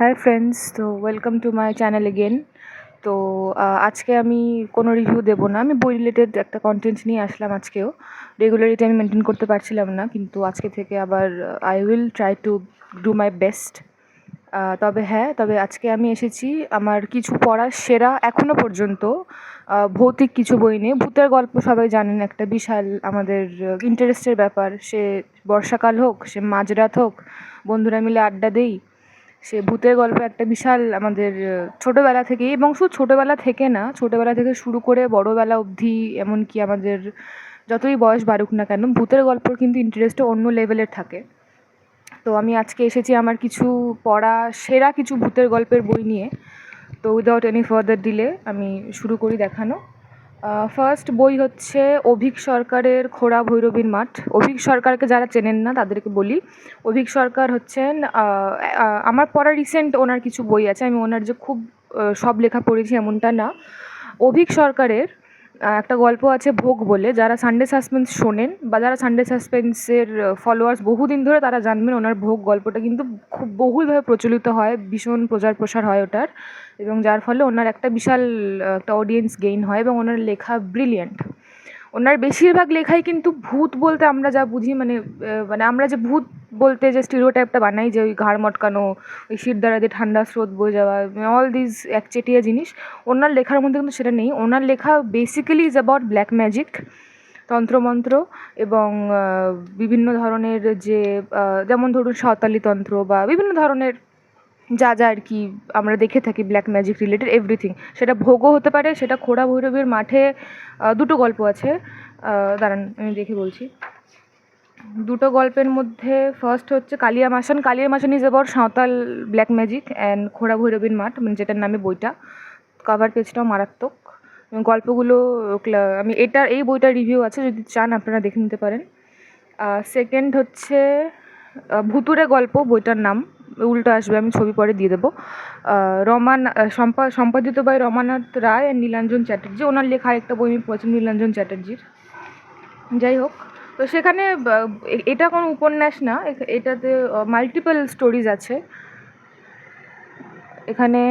High friends তো welcome to my channel again তো আজকে আমি কোনো রিভিউ দেবো না। আমি বই রিলেটেড একটা কন্টেন্ট নিয়ে আসলাম আজকেও। রেগুলারিটি আমি মেনটেন করতে পারছিলাম না, কিন্তু আজকে থেকে আবার I will try to do my best তবে হ্যাঁ তবে আজকে আমি এসেছি আমার কিছু পড়ার সেরা এখনও পর্যন্ত। ভৌতিক কিছু বই নিয়ে। ভূতের গল্প সবাই জানেন, একটা বিশাল আমাদের ইন্টারেস্টের ব্যাপার। সে বর্ষাকাল হোক, সে মাঝরাত হোক, বন্ধুরা মিলে আড্ডা দেই। সে ভূতের গল্প একটা বিশাল আমাদের ছোটোবেলা থেকেই, এবং শুধু ছোটোবেলা থেকে না, ছোটোবেলা থেকে শুরু করে বড়োবেলা অবধি, এমনকি আমাদের যতই বয়স বাড়ুক না কেন, ভূতের গল্পর কিন্তু ইন্টারেস্টও অন্য লেভেলের থাকে। তো আমি আজকে এসেছি আমার কিছু পড়া, সেরা কিছু ভূতের গল্পের বই নিয়ে। তো উইদাউট এনি ফার্দার ডিলে আমি শুরু করি দেখানো। ফার্স্ট বই হচ্ছে অভিক সরকারের খোড়া ভৈরবীর মাঠ। অভিক সরকারকে যারা চেনেন না, তাদেরকে বলি। অভিক সরকার হচ্ছেন আমার পড়া রিসেন্ট ওনার কিছু বই আছে। আমি ওনার যে খুব সব লেখা পড়েছি এমনটা না। অভিক সরকারের একটা গল্প আছে ভোগ বলে। যারা সানডে সাসপেন্স শোনেন বা যারা সানডে সাসপেন্সের ফলোয়ার্স বহুদিন ধরে তারা জানবেন ওনার ভোগ গল্পটা কিন্তু খুব বহুলভাবে প্রচলিত হয়, ভীষণ প্রচার প্রসার হয় ওটার। এবং যার ফলে ওনার একটা বিশাল একটা অডিয়েন্স গেইন হয় এবং ওনার লেখা ব্রিলিয়েন্ট ওনার বেশিরভাগ লেখাই কিন্তু ভূত বলতে আমরা যা বুঝি মানে মানে আমরা যে ভূত বলতে যে স্টিরিওটাইপটা বানাই, যে ওই ঘাড় মটকানো, ওই শির দ্বারা যে ঠান্ডা স্রোত বয়ে যাওয়া অল দিস একচেটিয়া জিনিস, ওনার লেখার মধ্যে কিন্তু সেটা নেই। ওনার লেখা basically is about black magic তন্ত্রমন্ত্র এবং বিভিন্ন ধরনের যে যেমন ধরুন সাঁওতালি তন্ত্র বা বিভিন্ন ধরনের যা যা আর কি আমরা দেখে থাকি ব্ল্যাক ম্যাজিক রিলেটেড এভরিথিং সেটা ভোগও হতে পারে, সেটা খোড়া ভৈরবের মাঠে দুটো গল্প আছে। দাঁড়ান, আমি দেখে বলছি। দুটো গল্পের মধ্যে ফার্স্ট হচ্ছে Kaliya Masan Kaliya Masan is about Santhal black magic and খোড়া ভৈরবীর মাঠ মানে যেটার নামে বইটা। কভার পেজটাও মারাত্মক। গল্পগুলো আমি এটার, এই বইটার রিভিউ আছে, যদি চান আপনারা দেখে নিতে পারেন। সেকেন্ড হচ্ছে ভুতুরে গল্প, বইটার নাম। উল্টো আসবে, আমি ছবি পরে দিয়ে দেবো। রমান সম্পা, সম্পাদিত by Ramanath Roy and Nilanjan Chatterjee. ওনার লেখা একটা বই আমি নীলাঞ্জন চ্যাটার্জির। যাই হোক, তো সেখানে এটা কোনো উপন্যাস না এটাতে মাল্টিপল স্টোরিজ আছে। এখানে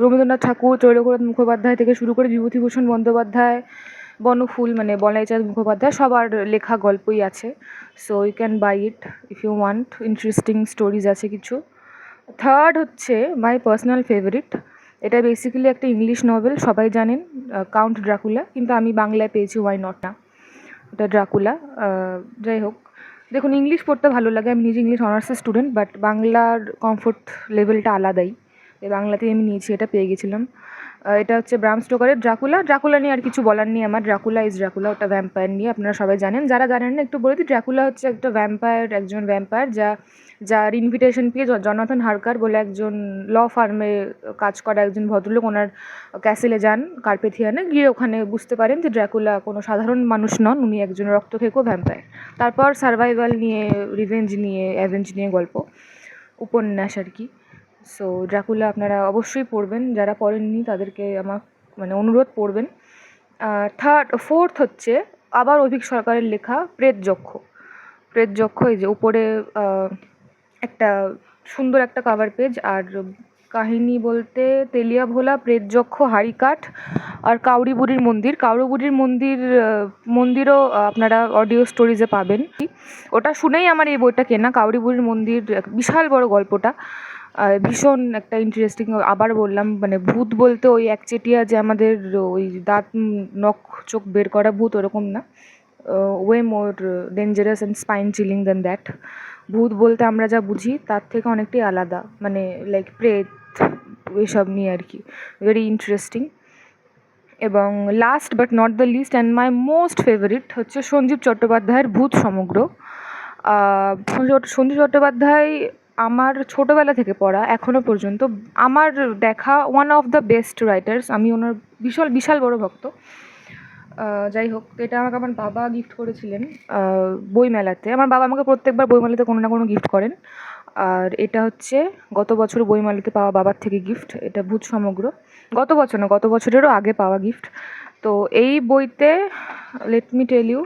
রবীন্দ্রনাথ ঠাকুর তৈলকনাথ মুখোপাধ্যায় থেকে শুরু করে বিভূতিভূষণ বন্দ্যোপাধ্যায় বনফুল মানে বলাইচাঁদ মুখোপাধ্যায়, সবার লেখা গল্পই আছে। So you can buy it if you want interesting stories আছে কিছু। থার্ড হচ্ছে মাই পার্সোনাল ফেভারিট এটা বেসিক্যালি একটা ইংলিশ নভেল সবাই জানেন কাউন্ট ড্রাকুলা কিন্তু আমি বাংলায় পেয়েছি ওয়াই নট না? ওটা ড্রাকুলা যাই হোক। দেখুন ইংলিশ পড়তে ভালো লাগে, আমি নিজে ইংলিশ অনার্সের স্টুডেন্ট বাট বাংলার কমফোর্ট লেভেলটা আলাদাই। তাই বাংলাতেই আমি নিয়েছি, এটা পেয়ে গেছিলাম। এটা হচ্ছে ব্রাম স্টোকারের ড্রাকুলা। ড্রাকুলা নিয়ে আর কিছু বলার নেই আমার। ড্রাকুলা ইজ ড্রাকুলা, ওটা ভ্যাম্পায়ার নিয়ে, আপনারা সবাই জানেন। যারা জানেন না, একটু বলে দিই, ড্রাকুলা হচ্ছে একটা ভ্যাম্পায়ার একজন ভ্যাম্পায়ার যা, যার ইনভিটেশন পেয়ে জনাথন হারকার বলে একজন ল ফার্মে কাজ করা একজন ভদ্রলোক, ওনার ক্যাসেলে যান কার্পেথিয়ানে গিয়ে ওখানে বুঝতে পারেন যে ড্রাকুলা কোনো সাধারণ মানুষ নন, উনি একজন রক্তখেকো ভ্যাম্পায়ার তারপর সার্ভাইভাল নিয়ে রিভেঞ্জ নিয়ে অ্যাভেঞ্জ নিয়ে গল্প, উপন্যাস আর কি। সো ড্রাকুলা আপনারা অবশ্যই পড়বেন। যারা পড়েননি, তাদেরকে আমার মানে অনুরোধ পড়বেন। থার্ড ফোর্থ হচ্ছে আবার অভিক সরকারের লেখা প্রেত যক্ষ। প্রেত যক্ষ, এই যে উপরে একটা সুন্দর একটা কাভার পেজ আর কাহিনী বলতে তেলিয়া ভোলা, প্রেত যক্ষ হাড়িকাঠ আর কাউরি বুড়ির মন্দির। কাউরি বুড়ির মন্দির মন্দিরও আপনারা অডিও স্টোরিজে পাবেন। ওটা শুনেই আমার এই বইটা কেনা। কাউরি বুড়ির মন্দির বিশাল বড় গল্পটা। ভীষণ একটা ইন্টারেস্টিং আবার বললাম মানে ভূত বলতে ওই একচেটিয়া যে আমাদের ওই দাঁত নখ, চোখ বের করা ভূত ওরকম না। Way more dangerous and spine chilling than that ভূত বলতে আমরা যা বুঝি, তার থেকে অনেকটাই আলাদা মানে লাইক প্রেত এসব নিয়ে আর কি। ভেরি ইন্টারেস্টিং এবং last but not the least and my most favourite হচ্ছে সঞ্জীব চট্টোপাধ্যায়ের ভূত সমগ্র। সঞ্জীব- সঞ্জীব চট্টোপাধ্যায় আমার ছোটোবেলা থেকে পড়া এখনও পর্যন্ত, আমার দেখা one of the best writers আমি ওনার বিশাল বিশাল বড় ভক্ত। যাই হোক, এটা আমাকে আমার বাবা গিফট করেছিলেন বইমেলাতে। আমার বাবা আমাকে প্রত্যেকবার বইমেলাতে কোনো না কোনো গিফট করেন। আর এটা হচ্ছে গত বছর বইমেলাতে পাওয়া বাবার থেকে গিফট এটা ভূত সমগ্র। গত বছর না, গত বছরেরও আগে পাওয়া গিফট তো এই বইতে লেট মি টেল ইউ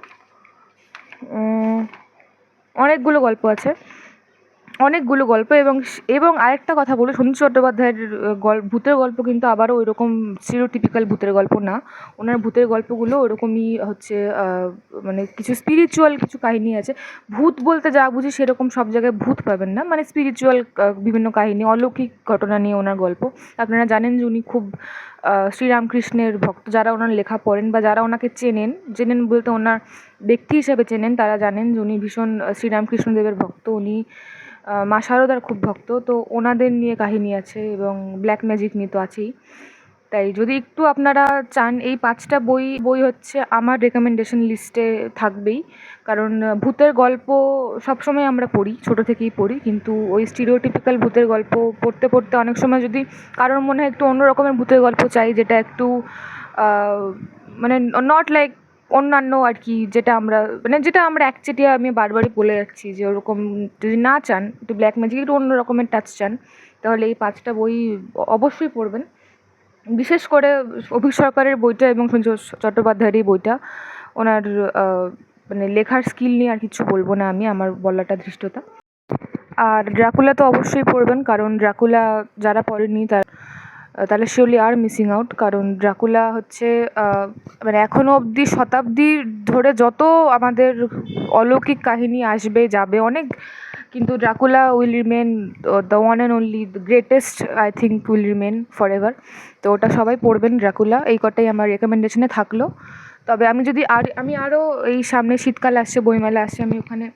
অনেকগুলো গল্প আছে। অনেকগুলো গল্প এবং এবং আরেকটা কথা বলি সঞ্জু চট্টোপাধ্যায়ের গল্প ভূতের গল্প কিন্তু আবারও ওই রকম স্টিরিওটিপিক্যাল ভূতের গল্প না। ওনার ভূতের গল্পগুলো ওরকমই হচ্ছে মানে কিছু স্পিরিচুয়াল কিছু কাহিনী আছে। ভূত বলতে যা বুঝি সেরকম সব জায়গায় ভূত পাবেন না। মানে স্পিরিচুয়াল বিভিন্ন কাহিনী, অলৌকিক ঘটনা নিয়ে ওনার গল্প। আপনারা জানেন যে উনি খুব শ্রীরামকৃষ্ণের ভক্ত। যারা ওনার লেখা পড়েন বা যারা ওনাকে চেনেন চেনেন বলতে ওনার ব্যক্তি হিসেবে চেনেন, তারা জানেন যে উনি ভীষণ শ্রীরামকৃষ্ণদেবের ভক্ত। উনি মা শারদার খুব ভক্ত, তো ওনাদের নিয়ে কাহিনী আছে এবং ব্ল্যাক ম্যাজিক নিয়ে তো আছেই। তাই যদি একটু আপনারা চান, এই পাঁচটা বই বই হচ্ছে আমার রেকমেন্ডেশন লিস্টে থাকবেই। কারণ ভূতের গল্প সবসময় আমরা পড়ি, ছোটো থেকেই পড়ি, কিন্তু ওই স্টিরিওটিপিক্যাল ভূতের গল্প পড়তে পড়তে অনেক সময় যদি কারোর মনে হয় একটু অন্য রকমের ভূতের গল্প চাই, যেটা একটু মানে নট লাইক অন্যান্য আর কি যেটা আমরা মানে যেটা আমরা একচেটিয়া আমি বারবারই বলে যাচ্ছি যে ওরকম যদি না চান, একটু ব্ল্যাক ম্যাজিক একটু অন্য রকমের টাচ চান, তাহলে এই পাঁচটা বই অবশ্যই পড়বেন। বিশেষ করে অভিক সরকারের বইটা এবং সঞ্জয় চট্টোপাধ্যায়ের এই বইটা। ওনার মানে লেখার স্কিল নিয়ে আর কিছু বলব না আমি, আমার বলাটা ধৃষ্টতা। আর ড্রাকুলা তো অবশ্যই পড়বেন, কারণ ড্রাকুলা যারা পড়েনি তার তাহলে শিওরলি আর মিসিং আউট কারণ ড্রাকুলা হচ্ছে মানে এখনও অবধি শতাব্দী ধরে যত আমাদের অলৌকিক কাহিনী আসবে, যাবে অনেক, কিন্তু Dracula will remain the one and only the greatest I think will remain forever তো ওটা সবাই পড়বেন ড্রাকুলা, এই কটাই আমার রেকমেন্ডেশনে থাকল। তবে আমি যদি আর, আমি আরও এই সামনে শীতকাল আসছে, বইমেলা আসছে, আমি ওখানে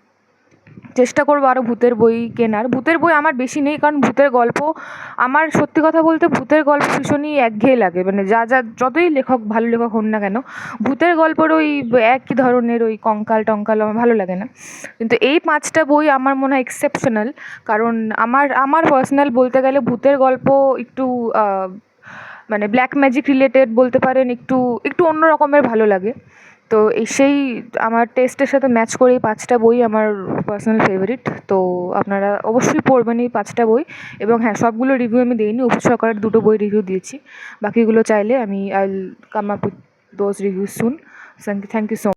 চেষ্টা করব আরও ভূতের বই কেনার। ভূতের বই আমার বেশি নেই, কারণ ভূতের গল্প, আমার সত্যি কথা বলতে ভূতের গল্প ভীষণই একঘেয়ে লাগে। মানে যা যা, যতই লেখক, ভালো লেখক হন না কেন, ভূতের গল্পের ওই একই ধরনের ওই কঙ্কাল টঙ্কাল আমার ভালো লাগে না। কিন্তু এই পাঁচটা বই আমার মনে হয় এক্সেপশনাল কারণ আমার আমার পার্সোনাল বলতে গেলে ভূতের গল্প একটু মানে ব্ল্যাক ম্যাজিক রিলেটেড বলতে পারেন, একটু একটু অন্য রকমের ভালো লাগে। তো এই সেই আমার টেস্টের সাথে ম্যাচ করে এই পাঁচটা বই আমার পার্সোনাল ফেভারিট তো আপনারা অবশ্যই পড়বেন এই পাঁচটা বই। এবং হ্যাঁ সবগুলো রিভিউ আমি দিইনি, অফিস সরকারের দুটো বই রিভিউ দিয়েছি। বাকিগুলো চাইলে আমি I come up with those review soon thank you so